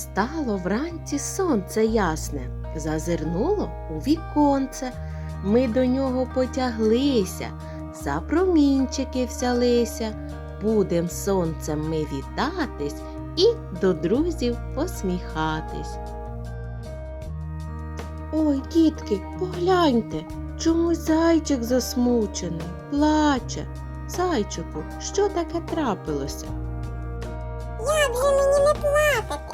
Стало вранці сонце ясне, зазирнуло у віконце. Ми до нього потяглися, за промінчики взялися. Будем сонцем ми вітатись і до друзів посміхатись. Ой, дітки, погляньте, чомусь зайчик засмучений, плаче. Зайчику, що таке трапилося? Як же мені не плакати?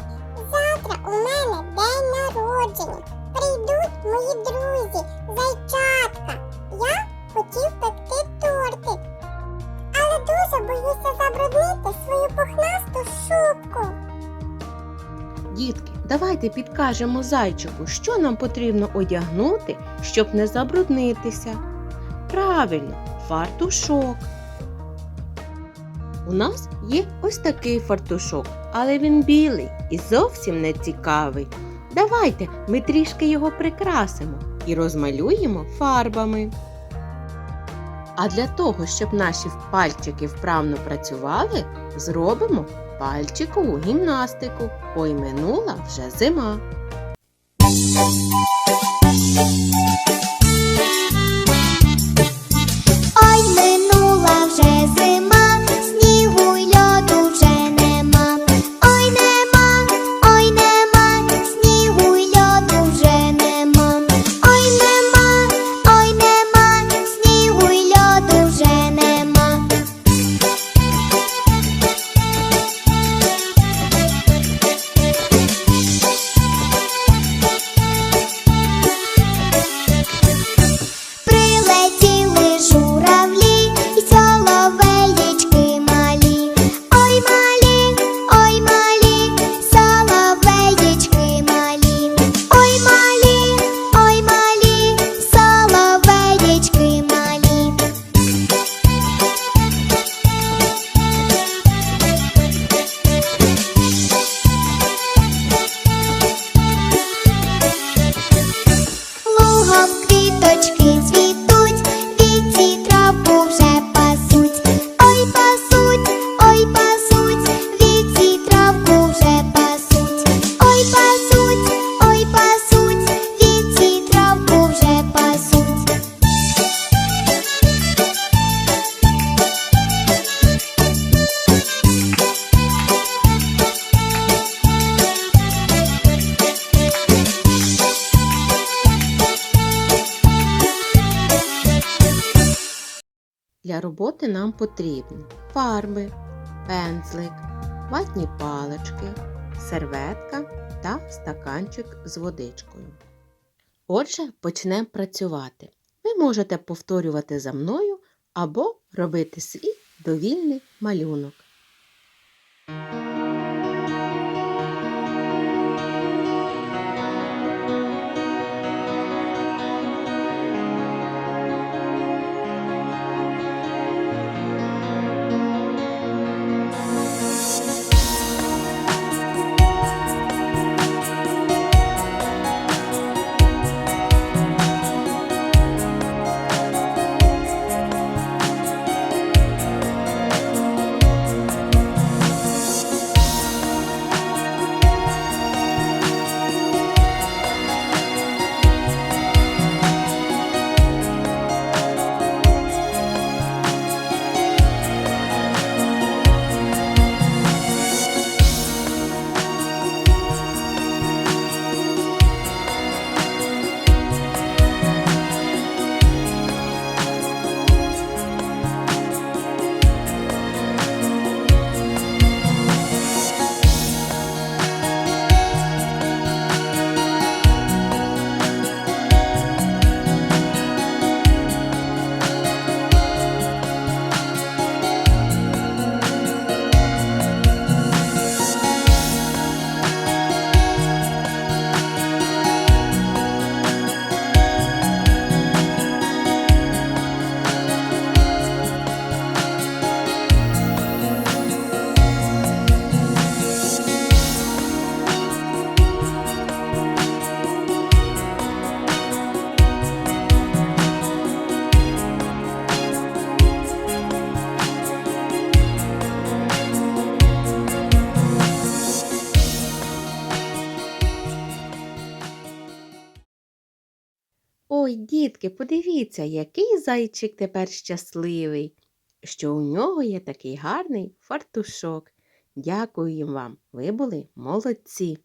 Завтра у мене день народження. Прийдуть мої друзі, зайчатка. Я хотів пекти тортик. Але дуже боюся забруднити свою пухнасту шубку. Дітки, давайте підкажемо зайчику, що нам потрібно одягнути, щоб не забруднитися. Правильно, фартушок. У нас є ось такий фартушок, але він білий і зовсім не цікавий. Давайте ми трішки його прикрасимо і розмалюємо фарбами. А для того, щоб наші пальчики вправно працювали, зробимо пальчикову гімнастику. Ой, минула вже зима. Для роботи нам потрібні фарби, пензлик, ватні палички, серветка та стаканчик з водичкою. Отже, почнемо працювати. Ви можете повторювати за мною або робити свій довільний малюнок. Ой, дітки, подивіться, який зайчик тепер щасливий, що у нього є такий гарний фартушок. Дякую їм вам, ви були молодці.